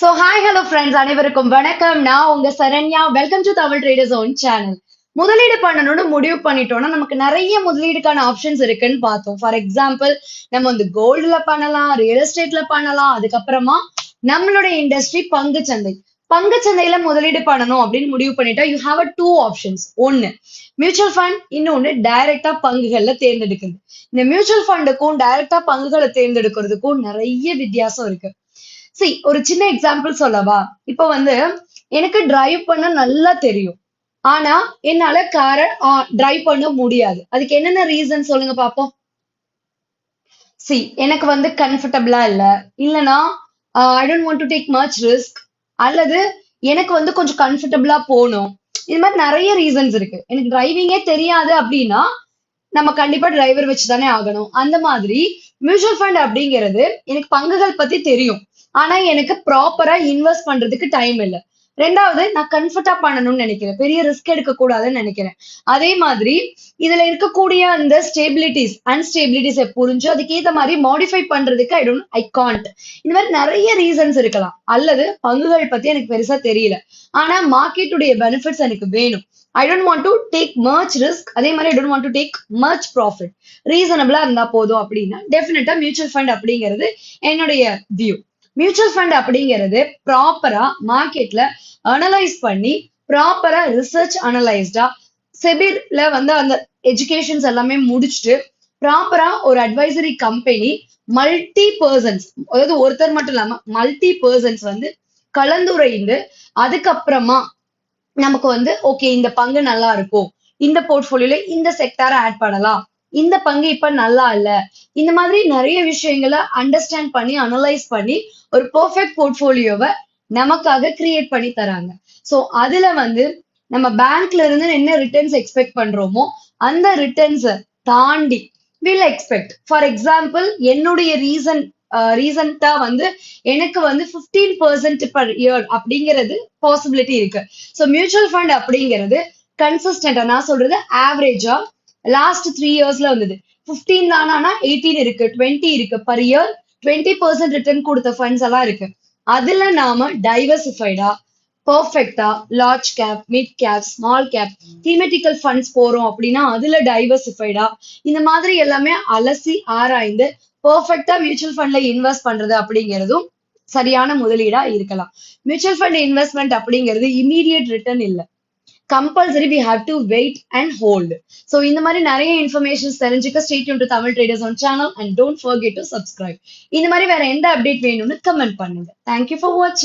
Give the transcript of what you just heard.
So hi hello friends அனைவருக்கும் வணக்கம். நான் உங்க Saranya. Welcome to Tamil traders own channel முதலீடு பண்ணணும்னு முடிவு பண்ணிட்டோம்னா நமக்கு நிறைய முதலீடுக்கான ஆப்ஷன்ஸ் இருக்குன்னு பார்த்தோம். ஃபார் எக்ஸாம்பிள் நம்ம வந்து கோல்டுல பண்ணலாம் ரியல் எஸ்டேட்ல பண்ணலாம். அதுக்கப்புறமா நம்மளுடைய இண்டஸ்ட்ரி பங்கு சந்தை. பங்கு சந்தையில முதலீடு பண்ணணும் அப்படின்னு முடிவு பண்ணிட்டா you have a two options ஒன்னு மியூச்சுவல் ஃபண்ட் இன்னொன்னு டைரக்டா பங்குகள்ல தேர்ந்தெடுக்கிறது. இந்த மியூச்சுவல் ஃபண்டுக்கும் டைரக்டா பங்குகளை தேர்ந்தெடுக்கிறதுக்கும் நிறைய வித்தியாசம் இருக்கு. சி ஒரு சின்ன எக்ஸாம்பிள் சொல்லவா? இப்போ வந்து எனக்கு டிரைவ் பண்ண நல்லா தெரியும். ஆனா என்னால காரை டிரைவ் பண்ண முடியாது. அதுக்கு என்னென்ன ரீசன் சொல்லுங்க பாப்போம். சி எனக்கு வந்து கம்ஃபர்டபுளா இல்ல. இல்லனா I don't want to take much risk அல்லது எனக்கு வந்து கொஞ்சம் கம்ஃபர்டபுளா போகணும். இது மாதிரி நிறைய ரீசன்ஸ் இருக்கு. எனக்கு டிரைவிங்கே தெரியாது அப்படின்னா நம்ம கண்டிப்பா டிரைவர் வச்சு தானே ஆகணும். அந்த மாதிரி மியூச்சுவல் ஃபண்ட் அப்படிங்கிறது எனக்கு பங்குகள் பத்தி தெரியும். ஆனா எனக்கு ப்ராப்பரா இன்வெஸ்ட் பண்றதுக்கு டைம் இல்லை. ரெண்டாவது நான் கம்ஃபர்டா பண்ணணும்னு நினைக்கிறேன். பெரிய ரிஸ்க் எடுக்க கூடாதுன்னு நினைக்கிறேன். அதே மாதிரி இதுல இருக்கக்கூடிய அந்த ஸ்டேபிலிட்டிஸ் அன்ஸ்டேபிலிட்டிஸை புரிஞ்சு அதுக்கேத்த மாதிரி மாடிஃபை பண்றதுக்கு ஐ டோன்ட் ஐ காண்ட் இந்த மாதிரி நிறைய ரீசன்ஸ் இருக்கலாம். அல்லது பங்குகள் பத்தி எனக்கு பெருசா தெரியல. ஆனா மார்க்கெட்டுடைய பெனிஃபிட்ஸ் எனக்கு வேணும். I don't want to take much risk அதே மாதிரி I don't want to take much profit ரீசனபிளா இருந்தா போதும் அப்படின்னா டெஃபினட்டா மியூச்சுவல் ஃபண்ட் அப்படிங்கிறது என்னுடைய வியூ மியூச்சுவல் ஃபண்ட் அப்படிங்கிறது ப்ராப்பரா மார்க்கெட்ல அனலைஸ் பண்ணி ப்ராப்பரா ரிசர்ச் அனலைஸ்டா செபிர்ல வந்து அந்த எஜுகேஷன்ஸ் எல்லாமே முடிச்சுட்டு ப்ராப்பரா ஒரு அட்வைசரி கம்பெனி மல்டி பர்சன்ஸ் அதாவது ஒருத்தர் மட்டும் இல்லாம மல்டி பர்சன்ஸ் வந்து கலந்துரைந்து அதுக்கப்புறமா நமக்கு வந்து ஓகே இந்த பங்கு நல்லா இருக்கும். இந்த போர்ட்ஃபோலியோல இந்த செக்டாரை ஆட் பண்ணலாம். இந்த பங்கு இப்ப நல்லா இல்ல. இந்த மாதிரி நிறைய விஷயங்களை அண்டர்ஸ்டாண்ட் பண்ணி அனலைஸ் பண்ணி ஒரு பெர்ஃபெக்ட் போர்ட்ஃபோலியோவை நமக்காக கிரியேட் பண்ணி தராங்க. சோ அதுல வந்து நம்ம பேங்க்ல இருந்து என்ன ரிட்டர்ன்ஸ் எக்ஸ்பெக்ட் பண்றோமோ அந்த ரிட்டர்ன்ஸை தாண்டி வில் எக்ஸ்பெக்ட் ஃபார் எக்ஸாம்பிள் என்னுடைய ரீசன் ரீசண்டா வந்து எனக்கு வந்து ஃபிஃப்டீன் பர்சன்ட் பர் இயர் அப்படிங்கிறது பாசிபிலிட்டி இருக்கு. ஸோ மியூச்சுவல் ஃபண்ட் அப்படிங்கிறது கன்சிஸ்டண்டா நான் சொல்றது ஆவரேஜா லாஸ்ட் த்ரீ இயர்ஸ்ல வந்தது. ஃபிஃப்டீன் தானா எயிட்டீன் இருக்கு டுவெண்ட்டி இருக்கு per year twenty percent return கொடுத்த ஃபண்ட்ஸ் எல்லாம் இருக்கு. அதுல நாம டைவர்சிஃபைடா பர்ஃபெக்டா large cap mid cap small cap thematical funds போறோம் அப்படின்னா அதுல டைவர்சிஃபைடா இந்த மாதிரி எல்லாமே அலசி ஆராய்ந்து பர்ஃபெக்டா மியூச்சுவல் ஃபண்ட்ல இன்வெஸ்ட் பண்றது அப்படிங்கிறதும் சரியான முதலீடா இருக்கலாம். மியூச்சுவல் ஃபண்ட் இன்வெஸ்ட்மெண்ட் அப்படிங்கிறது இமீடியட் ரிட்டர்ன் இல்லை. Compulsory we have to wait and hold so இந்த மாதிரி நிறைய இன்ஃபர்மேஷன்ஸ் தெரிஞ்சுக்க state to Tamil traders own channel and don't forget to subscribe இந்த மாதிரி வேற எந்த அப்டேட் வேணும்னு கமெண்ட் பண்ணுங்க. தேங்க்யூ ஃபார் வாட்சிங்